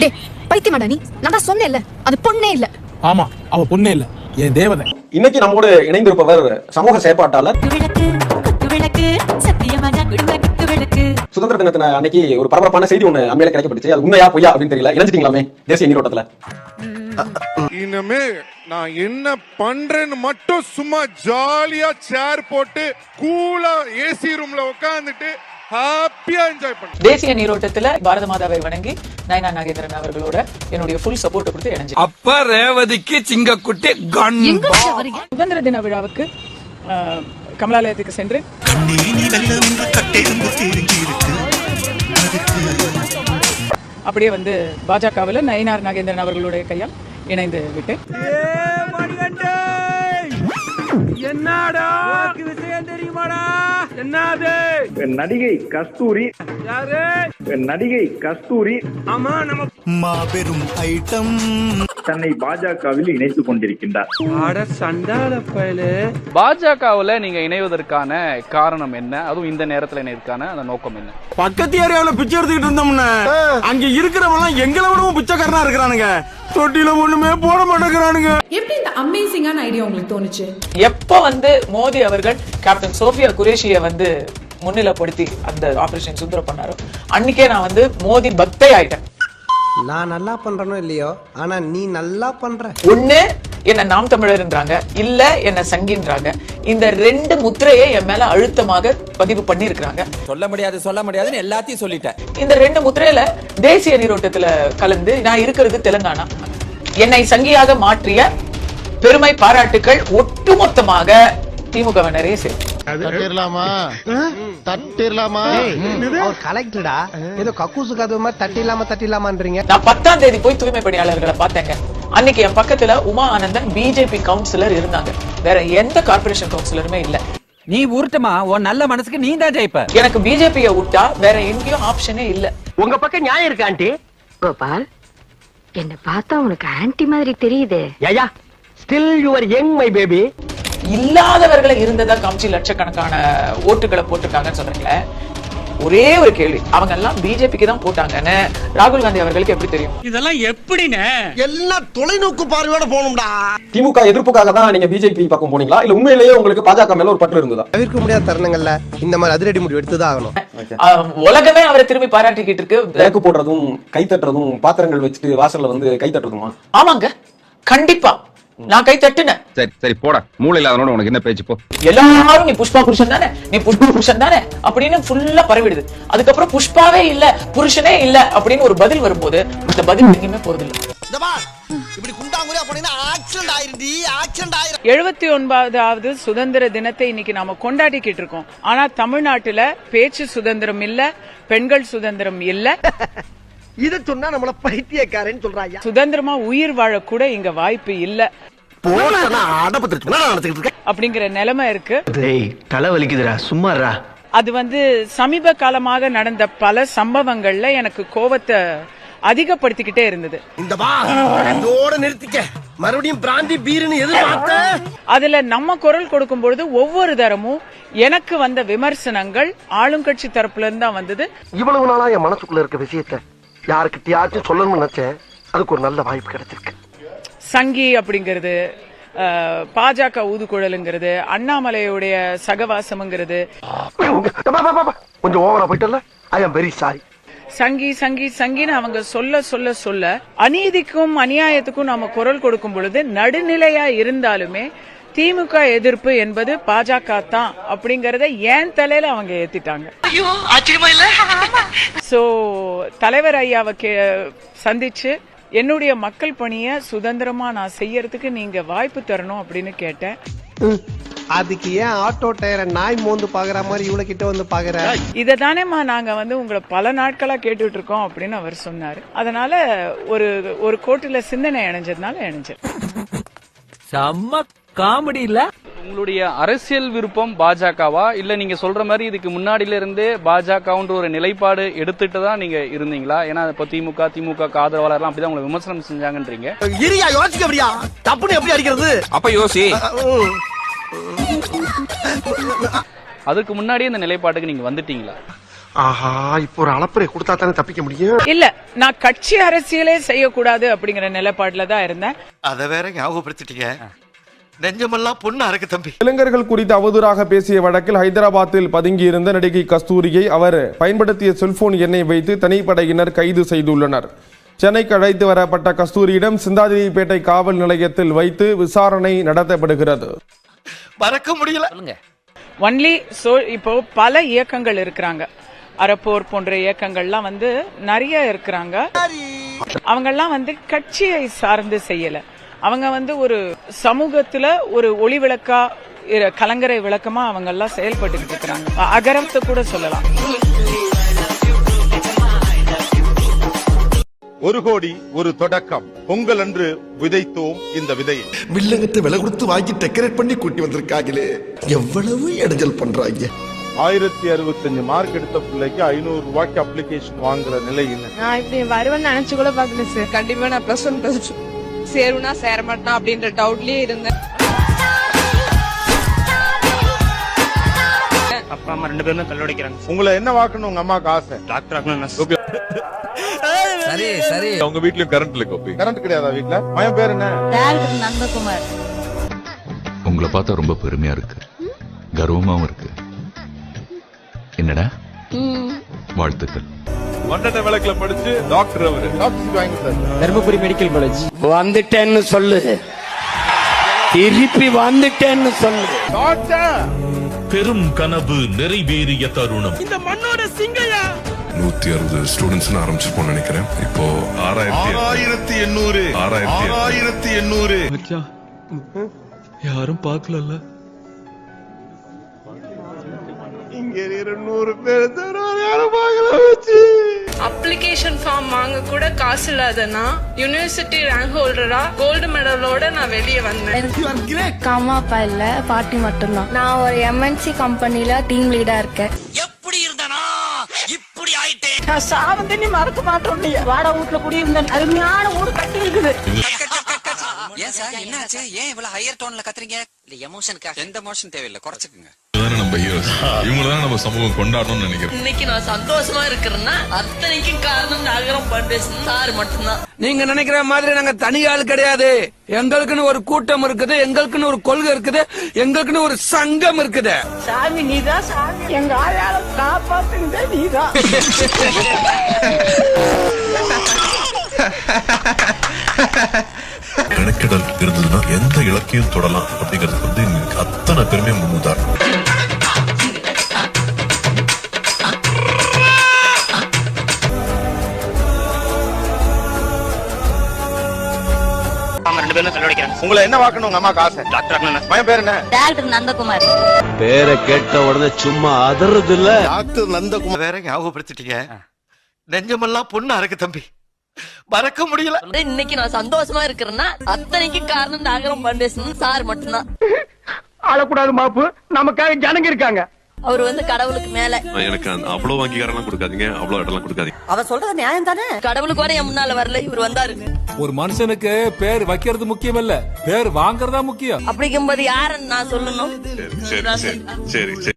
டேய் பைத்தியமாடா நீ. நான் தான் சொன்னேன்ல அது பொண்ணே இல்ல. ஆமா அவ பொண்ணே இல்ல என் தேவதை. இன்னைக்கு நம்மோடு இணைந்திருப்பவர் சமூக செயற்பாட்டாளர் சுதந்திர தினத்தின அன்னைக்கு ஒரு பரபரப்பான செய்தி ஒண்ணு அண்மையில கிடைக்கப்பட்டுச்சு. அது உண்மையா பொய்யா அப்படின்னு தெரியல. இணைஞ்சிட்டீங்களாமே தேசிய நீரோட்டத்துல இனிமே நான் என்ன பண்றேன்னு மட்டும் சும்மா ஜாலியா சேர் போட்டு கூலா ஏசி ரூம்ல உட்காந்துட்டு ஹாப்பியா என்ஜாய் பண்ண தேசிய நீரோட்டத்துல பாரத மாதாவை வணங்கி நயனா நாகேந்திரன் அவர்களோட என்னுடைய ஃபுல் சப்போர்ட் கொடுத்து இணைஞ்சு. அப்ப ரேவதிக்கு சிங்கக்குட்டி கன் சுதந்திர தின விழாவுக்கு கமலாலயத்துக்கு சென்று அப்படியே வந்து பாஜகவில் நயினார் நாகேந்திரன் அவர்களுடைய கையால் இணைந்து விட்டேன் என்னடா? விஷயம் தெரியுமாடா? என்னது? நடிகை கஸ்தூரி. யாரு? நடிகை கஸ்தூரி. ஆமா நம்ம மாபெரும் ஐட்டம். தன்னை பாஜகவில் இணைத்துக் கொண்டிருக்கின்றார். பாஜகவுல நீங்க இணைவதற்கான காரணம் என்ன? அதுவும் இந்த நேரத்துல இணைவதற்கான அந்த நோக்கம் என்ன? பக்கத்து ஏரியாவுல பிச்சை எடுத்துக்கிட்டு இருந்தோம்னா அங்க இருக்கிறவங்க எல்லாம் எங்களை விடவும் பிச்சைக்காரனா இருக்கிறானுங்க. தொட்டில ஒண்ணுமே போட மாட்டேங்கிறானுங்க. எப்படி இந்த அமேசிங்கான ஐடியா உங்களுக்கு தோணுச்சு? எப்போ வந்து மோடி அவர்கள் கேப்டன் சோஃபியா குரேஷியை வந்து முன்னிலைப்படுத்தி அந்த ஆபரேஷன் சுந்தரம் பண்ணாரோ அன்னைக்கே நான் வந்து மோடி பக்தை ஆயிட்டேன். நான் நல்லா பண்றனோ இல்லையோ ஆனா நீ நல்லா பண்ற. ஒண்ணு என்ன நாம் தமிழர்ன்றாங்க இல்ல என்ன சங்கின்றாங்க. இந்த ரெண்டு முத்திரையை என் மேல அழுத்தமாக பதிவு பண்ணி இருக்கிறாங்க சொல்ல முடியாது சொல்ல முடியாதுன்னு எல்லாத்தையும் சொல்லிட்டேன். இந்த ரெண்டு முத்திரையில தேசிய நீரோட்டத்துல கலந்து நான் இருக்கிறது தெலுங்கானா. என்னை சங்கியாக மாற்றிய பெருமை பாராட்டுக்கள் ஒட்டுமொத்தமாக திமுகவினரே சரி தட்டிடலாமா தட்டிடலாமா அவர் கலெக்டரா ஏதோ கக்கூசு கதவு மாதிரி தட்டிடலாமா தட்டிடலாமான்றீங்க நான் பத்தாம் தேதி போய் தூய்மை பணியாளர்களை பார்த்தேங்க. அன்னைக்கு என் பக்கத்துல உமா ஆனந்தன் பிஜேபி கவுன்சிலர் இருந்தாங்க. வேற எந்த கார்பரேஷன் கவுன்சிலருமே இல்ல. நீ உருட்டுமா? உன் நல்ல மனசுக்கு நீ தான் ஜெயிப்ப. எனக்கு பிஜேபியை விட்டா வேற எங்கேயும் ஆப்ஷனே இல்ல. உங்க பக்கம் நியாயம் இருக்கு ஆண்டி. கோபால் என்ன பார்த்தா உனக்கு ஆன்டி மாதிரி தெரியுதே. Still your young my baby இல்லாதவர்களை இருந்ததா காமிச்சு லட்சக்கணக்கான ஓட்டுகளை போட்டிருக்காங்கன்னு சொல்றீங்களே? ஒரே ஒரு கேள்வி. அவங்க எல்லாம் பிஜேபிக்கு தான் போட்டாங்கன்னு ராகுல் காந்தி அவர்களுக்கு எப்படி தெரியும்? இதெல்லாம் எப்படின்னு? எல்லாம் தொலைநோக்கு பார்வையோட போகணும்டா. திமுக எதிர்ப்புக்காக தான் நீங்க பிஜேபி பக்கம் போனீங்களா? இல்ல உண்மையிலேயே உங்களுக்கு பாஜக மேல ஒரு பற்று இருந்ததா? தவிர்க்க முடியாத தருணங்கள்ல இந்த மாதிரி அதிரடி முடிவு எடுத்துதான் ஆகணும். உலகமே அவரை திரும்பி பாராட்டிக்கிட்டு இருக்கு. விளக்கு போடுறதும் கை தட்டுறதும் பாத்திரங்கள் வச்சுட்டு வாசல்ல வந்து கை தட்டுறதுமா? ஆமாங்க. கண்டிப்பா. நான் கை தட்டுனேன். சரி சரி போடா. மூளை இல்லாதனோட உனக்கு என்ன பேச்சு? போ. எல்லாரும் நீ புஷ்பா புருஷன் தானே? நீ புஷ்பா புருஷன் தானே? அப்படின்னு ஃபுல்லா பரவிடுது. அதுக்கப்புறம் புஷ்பாவே இல்ல புருஷனே இல்ல அப்படின்னு ஒரு பதில் வரும்போது அந்த பதில் எங்கேயுமே போறது இல்ல இப்படி குண்டாங்குறியா போனீங்கன்னா ஆக்சிடென்ட் ஆயிருந்தி ஆக்சிடென்ட் ஆயிரும். எழுபத்தி ஒன்பதாவது சுதந்திர தினத்தை இன்னைக்கு நாம கொண்டாடிக்கிட்டு இருக்கோம். ஆனா தமிழ்நாட்டுல பேச்சு சுதந்திரம் இல்ல பெண்கள் சுதந்திரம் இல்ல. இத சொன்னா நம்மள பைத்தியக்காரன்னு சொல்றாங்க சுதந்திரமா உயிர் வாழ கூட இங்க வாய்ப்பு இல்ல. அப்படிங்கிற நிலைமை இருக்கு. டேய் தலை வலிக்குதுடா சும்மாறா. அது வந்து சமீப காலமாக நடந்த பல சம்பவங்கள்ல எனக்கு கோவத்தை அதிகப்படுத்திக்கிட்டே இருந்தது. இந்த வா இதோட நிறுத்திக்க. மறுபடியும் பிராந்தி பீருன்னு எதிர்பார்த்த? அதுல நம்ம குரல் கொடுக்கும் பொழுது ஒவ்வொரு தரமும் எனக்கு வந்த விமர்சனங்கள் ஆளுங்கட்சி தரப்புல இருந்து தான் வந்தது. இவ்வளவு நாளா என் மனசுக்குள்ள இருக்க விஷயத்த யாருக்கிட்டயாச்சும் சொல்லணும்னு நினைச்சேன். அதுக்கு ஒரு நல்ல வாய்ப்பு கிடைச்சிருக்கு. சங்கி அப்படிங்கிறது பாஜக ஊதுகுழலுங்கிறது அண்ணாமலையுடைய சகவாசம்ங்கிறது. கொஞ்சம் ஓவரா போயிட்டல ஐ அம் வெரி சாரி சங்கி சங்கி சங்கின்னு அவங்க சொல்ல சொல்ல சொல்ல அநீதிக்கும் அநியாயத்துக்கும் நாம குரல் கொடுக்கும் பொழுது நடுநிலையா இருந்தாலுமே திமுக எதிர்ப்பு என்பது பாஜக தான் அப்படிங்கறத ஏன் தலையில அவங்க ஏத்திட்டாங்க? சோ தலைவர் ஐயாவை கே- சந்திச்சு என்னுடைய மக்கள் பணியை சுதந்திரமா நான் செய்யறதுக்கு நீங்க வாய்ப்பு தரணும் அப்படின்னு கேட்டேன். அதுக்கு ஏன் ஆட்டோ டயரை நாய் மோந்து பாக்குற மாதிரி இவ்வளவு கிட்ட வந்து பாக்குற? இதை தானேம்மா நாங்க வந்து உங்களை பல நாட்களா கேட்டுட்டு இருக்கோம் அப்படின்னு அவர் சொன்னாரு. அதனால ஒரு ஒரு கோட்டுல சிந்தனை இணைஞ்சதுனால இணைஞ்சேன் செம்ம காமெடி இல்ல? உங்களுடைய அரசியல் விருப்பம் பாஜகவா? இல்ல நீங்க சொல்ற மாதிரி இதுக்கு முன்னாடில இருந்தே பாஜகன்ற ஒரு நிலைப்பாடு எடுத்துட்டு தான் நீங்க இருந்தீங்களா? ஏன்னா இப்போ திமுக திமுக ஆதரவாளர்லாம் அப்படிதான் உங்களை விமர்சனம் செஞ்சாங்கன்றீங்க. இரியா யோசிக்க அப்படியா தப்புன்னு எப்படி அடிக்கிறது? அப்ப யோசி. அதுக்கு முன்னாடியே இந்த நிலைப்பாட்டுக்கு நீங்க வந்துட்டீங்களா? ஆஹா இப்போ ஒரு அளப்பறை கொடுத்தா தானே தப்பிக்க முடியும்? இல்ல நான் கட்சி அரசியலே செய்யக்கூடாது அப்படிங்கிற நிலைப்பாடுல தான் இருந்தேன். அத வேற ஞாபகப்படுத்திட்டீங்க. நெஞ்சமெல்லாம் பொண்ணு அறக்கு தம்பி. இளைஞர்கள் குறித்து அவதூறாக பேசிய வழக்கில் ஹைதராபாத்தில் பதுங்கியிருந்த நடிகை கஸ்தூரியை அவர் பயன்படுத்திய செல்போன் எண்ணை வைத்து தனிப்படையினர் கைது செய்துள்ளனர். சென்னைக்கு அழைத்து வரப்பட்ட கஸ்தூரியிடம் சிந்தாதிரிப்பேட்டை காவல் நிலையத்தில் வைத்து விசாரணை நடத்தப்படுகிறது. மறக்க முடியல. ஒன்லி சோ இப்போ பல இயக்கங்கள் இருக்கிறாங்க. அறப்போர் போன்ற இயக்கங்கள்லாம் வந்து நிறைய இருக்கிறாங்க. அவங்கெல்லாம் வந்து கட்சியை சார்ந்து செய்யல. அவங்க வந்து ஒரு சமூகத்துல ஒரு ஒளி விளக்கா கலங்கரை விளக்கமா அவங்க எல்லாம் செயல்பட்டு இருக்கிறாங்க. அகரத்தை கூட சொல்லலாம். ஒரு கோடி ஒரு தொடக்கம். பொங்கல் அன்று விதைத்தோம் இந்த விதையை. வில்லங்கத்தை விலை கொடுத்து வாங்கி டெக்கரேட் பண்ணி கூட்டி வந்திருக்காங்களே. எவ்வளவு இடைஞ்சல் பண்றாங்க. ஆயிரத்தி அறுபத்தஞ்சு மார்க் எடுத்த பிள்ளைக்கு ஐநூறு ரூபாய்க்கு அப்ளிகேஷன் வாங்குற நிலை நான் இப்படி வருவேன்னு நினைச்சு கூட பாக்கல சார் கண்டிப்பா நான் பிளஸ் ஒன் பிளஸ் டூ சேருனா சேர மாட்டேனா அப்படின்ற டவுட்லயே இருந்தேன். அப்பா அம்மா ரெண்டு பேருமே கல்லூடிக்கிறாங்க உங்களை என்ன வாக்கணும் உங்க அம்மாக்கு ஆசை? டாக்டர் சரி சரி. உங்க வீட்லயும் கரண்ட் இல்ல கோபி. கரண்ட் கிடையாதா வீட்ல? மயம் பேர் என்ன? நந்தகுமார். உங்களை பார்த்தா ரொம்ப பெருமையா இருக்கு. கர்வமாவும் இருக்கு. என்னடா? வாழ்த்துக்கள். மண்டட்ட விளக்குல படிச்சு டாக்டர் அவரு. தருமபுரி மெடிக்கல் காலேஜ் வந்துட்டேன்னு சொல்லு. திருப்பி வந்துட்டேன்னு சொல்லு. டாக்டர் பெரும் கனவு நிறைவேறிய தருணம். இந்த மண்ணோட சிங்கையா? நூத்தி அறுபது ஸ்டூடெண்ட்ஸ் ஆரம்பிச்சிருப்போம் நினைக்கிறேன். இப்போ ஆறாயிரத்தி ஆறாயிரத்தி எண்ணூறு. ஆறாயிரத்தி ஆறாயிரத்தி எண்ணூறு. யாரும் பார்க்கல இங்க இருநூறு பேர் யாரும் பார்க்கல வச்சு அப்ளிகேஷன் ஃபார்ம் வாங்க கூட காசு இல்லாதனா யுனிவர்சிட்டி ரேங்க் ஹோல்டரா கோல்டு மெடலோட நான் வெளியே வந்தேன். அம்மா அப்பா இல்ல பாட்டி மட்டும்தான். நான் ஒரு எம்என்சி கம்பெனில டீம் லீடா இருக்கேன். எப்படி இருந்தானா? இப்படி ஆயிட்டே நான் சாவந்தண்ணி மறக்க மாட்டோம் வாடகை வீட்டுல குடியிருந்த அருமையான ஊர் கட்டி இருக்குது ஏன் சார்? என்னாச்சு? ஏன் இவ்வளவு ஹையர் டோன்ல கத்துறீங்க? இல்ல எமோஷனுக்காக எந்த எமோஷன் தேவையில்லை? குறைச்சுக்குங்க. நம்ம ஹீரோஸ் இவங்க தான் நம்ம சமூகம் கொண்டாடணும்னு நினைக்கிறேன் இன்னைக்கு நான் சந்தோஷமா இருக்கிறேன்னா அத்தனைக்கும் காரணம் நாகரம் பண்டேசன் சார் மட்டும்தான். நீங்க நினைக்கிற மாதிரி நாங்க தனி ஆள் கிடையாது. எங்களுக்குன்னு ஒரு கூட்டம் இருக்குது எங்களுக்குன்னு ஒரு கொள்கை இருக்குது எங்களுக்குன்னு ஒரு சங்கம் இருக்குது. சாமி நீதான் சாமி. எங்க ஆயால காப்பாத்துனதே நீதான் கணக்கிடல் இருந்ததுன்னா எந்த இலக்கையும் தொடலாம் அப்படிங்கிறது வந்து அத்தனை பெருமையை முன்னுதாரணம். உங்களை என்ன வாக்கணும் உங்க அம்மாக்கு ஆசை? டாக்டர் பேர் என்ன? டாக்டர் நந்தகுமார். பேரை கேட்ட உடனே சும்மா அதறது இல்ல டாக்டர் நந்தகுமார். வேற ஞாபகப்படுத்திட்டீங்க. நெஞ்சமெல்லாம் பொண்ணு அறக்கு தம்பி. மறக்க முடியல. இன்னைக்கு நான் சந்தோஷமா இருக்கிறேன்னா அத்தனைக்கும் காரணம் நாகரம் பண்டேசன் சார் மட்டும்தான். அழக்கூடாது மாப்பு. நமக்காக ஜனங்க இருக்காங்க. அவர் வந்து கடவுளுக்கு மேல. எனக்கு அவ்வளவு அங்கீகாரம் கொடுக்காதீங்க. அவ்வளவு இடம் கொடுக்காதீங்க. அவ சொல்றது நியாயம் தானே? கடவுளுக்கு கூட என் முன்னால வரல. இவர் வந்தாரு. ஒரு மனுஷனுக்கு பேர் வைக்கிறது முக்கியம் இல்ல பேர் வாங்குறதா முக்கியம். அப்படிங்கும்போது யாருன்னு நான் சொல்லணும்? சரி சரி.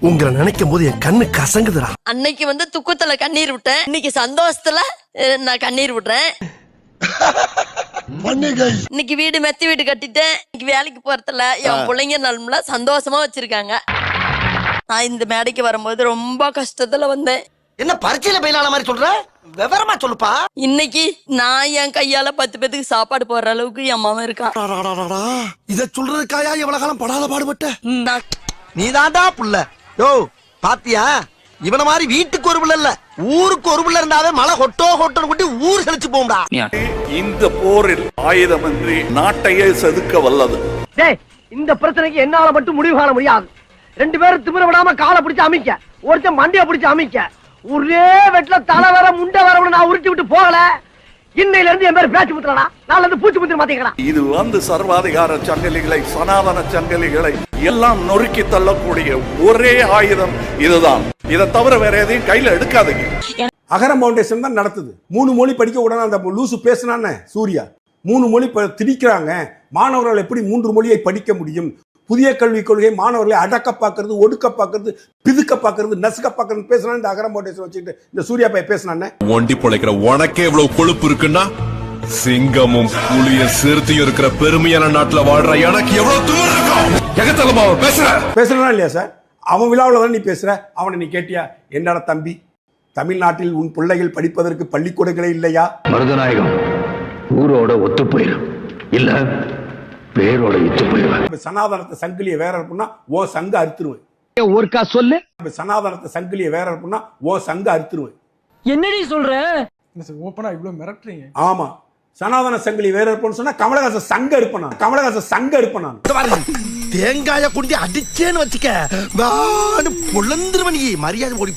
உங்களை நினைக்கும் போது என் கண்ணு கசங்குதுடா. அன்னைக்கு வந்து துக்கத்துல கண்ணீர் விட்டேன். இன்னைக்கு சந்தோஷத்துல அஹ், நான் கண்ணீர் விடுறேன். இன்னைக்கு வீடு மெத்தி வீடு கட்டிட்டேன். இன்னைக்கு வேலைக்கு போறதுல என் பிள்ளைங்க நலம்ல சந்தோஷமா வச்சிருக்காங்க. நான் இந்த மேடைக்கு வரும்போது ரொம்ப கஷ்டத்துல வந்தேன். என்ன பரீட்சையில பயிலான மாதிரி சொல்ற? விவரமா சொல்லுப்பா. இன்னைக்கு நான் என் கையால பத்து பேத்துக்கு சாப்பாடு போடுற அளவுக்கு என் மாமன் இருக்கான் இத சொல்றதுக்காயா எவ்வளவு காலம் படாத பாடுபட்ட? நான் நீதான்டா புள்ள. யோ பாத்தியா? இவன மாதிரி வீட்டுக்கு ஒரு புள்ள இல்ல. ஊருக்கு ஒரு புள்ள இருந்தாவே மழை கொட்டோ கொட்டோ கொட்டி ஊர் செழிச்சு போகும்டா. இந்த போரில் ஆயுதமின்றி நாட்டையே செதுக்க வல்லது. இந்த பிரச்சனைக்கு என்னால மட்டும் முடிவு காண முடியாது. ரெண்டு பேரும் திமிர விடாம காலை பிடிச்சு அமைக்க. ஒருத்தன் மண்டைய பிடிச்சு அமைக்க. ஒரே வெட்ல தலை வர முண்டை வர நான் உருட்டி விட்டு போகல. இன்னையில இருந்து என் பேர் பேச்சு முத்துறா நாளைல இருந்து பூச்சி முத்திர மாத்தீங்களா இது வந்து சர்வாதிகார சங்கிலிகளை சனாதன சங்கிலிகளை எல்லாம் நொறுக்கி தள்ளக்கூடிய ஒரே ஆயுதம் இதுதான். இதை தவிர வேற எதையும் கையில எடுக்காதீங்க. அகரம் ஃபவுண்டேஷன் தான் நடத்துது. மூணு மொழி படிக்க உடனே அந்த லூசு பேசினானே சூர்யா. மூணு மொழி ப- திணிக்கிறாங்க. மாணவர்கள் எப்படி மூன்று மொழியை படிக்க முடியும்? புதிய கல்விக் கொள்கை மாணவர்களை அடக்க பார்க்கறது ஒடுக்க பார்க்கறது பிதுக்க பார்க்கறது நசுக்க பார்க்கறது பேசுனா இந்த அகரம் மோட்டேஷன் வச்சுக்கிட்டு. இந்த சூர்யா பை பேசினானே? ஒண்டி பொழைக்கிற உனக்கே இவ்வளவு கொழுப்பு இருக்குன்னா சிங்கமும் புலியும் சிறுத்தையும் இருக்கிற பெருமையான நாட்டுல வாழ்ற எனக்கு எவ்வளவு தூரம் இருக்கும்? எகத்தலமா பேசுற. பேசுறா இல்லையா சார்? அவன் விழாவில் தான் நீ பேசுற? அவனை நீ கேட்டியா? என்னடா தம்பி தமிழ்நாட்டில் உன் பிள்ளைகள் படிப்பதற்கு பள்ளிக்கூடங்களே இல்லையா? மருதநாயகம் ஊரோட ஒத்து போயிடும் இல்ல பேரோட இத்து போயிடுவேன். சனாதனத்தை சங்கிலியை வேற இருக்குன்னா ஓ சங்க அறுத்துருவேன். ஒருக்கா சொல்லு. சனாதனத்தை சங்கிலியை வேற இருக்குன்னா ஓ சங்க அறுத்துருவேன். என்னடி சொல்ற? ஓப்பனா இவ்வளவு மிரட்டுறீங்க? ஆமா. சனாதன சங்கிலி வேற இருப்போம்னு சொன்னா கமலஹாசன் சங்க இருப்பேன் நான். கமலஹாசன் சங்க இருப்பேன் நான். தேங்காய குண்டி அடிச்சேன்னு வச்சுக்க வான்னு பொழந்துருவ நீ. மரியாதை ஓடி.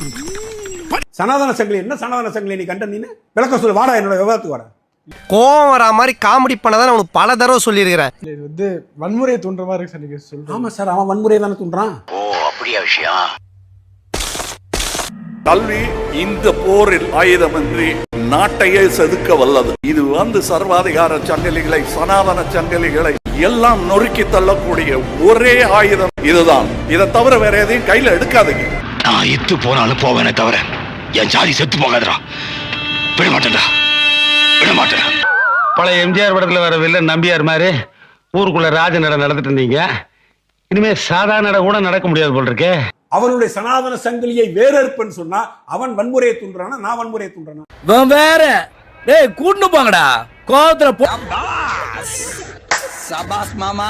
சனாதன சங்கிலி என்ன சனாதன சங்கிலி நீ கண்ட நீனு விளக்கம் சொல்லு வாடா என்னோட விவாதத்துக்கு வாடா. கோவம் வரா மாதிரி காமெடி பண்ணதான் உனக்கு பல தடவை சொல்லியிருக்கிறேன். இது வந்து வன்முறையை தூண்டுற மாதிரி இருக்கு சார் நீங்க சொல்றீங்க ஆமா சார் அவன் வன்முறையை தானே தூண்டுறான். கல்வி இந்த போரில் ஆயுதமின்றி நாட்டையே செதுக்க வல்லது. இது வந்து சர்வாதிகார சங்கிலிகளை சனாதன சங்கிலிகளை எல்லாம் நொறுக்கி தள்ளக்கூடிய ஒரே ஆயுதம் இதுதான். இதை தவிர வேற எதையும் கையில எடுக்காதீங்க. நான் இத்து போனாலும் போவேனே தவிர என் ஜாதி செத்து போகாதடா. விட மாட்டேன்டா பழைய எம்ஜிஆர் படத்துல வர வில்ல நம்பியார் மாதிரி ஊருக்குள்ள ராஜ நட நடந்துட்டு இருந்தீங்க. இனிமே சாதாரண நட கூட நடக்க முடியாது போல் இருக்கே அவனுடைய சனாதன சங்கிலியை வேற இருப்பேன்னு சொன்னா அவன் வன்முறையை தூண்டுறானா? நான் வன்முறையை தூண்டுறானா? வேற. டேய் கூட்டு போங்கடா. கோவத்துல போ சபாஸ் மாமா.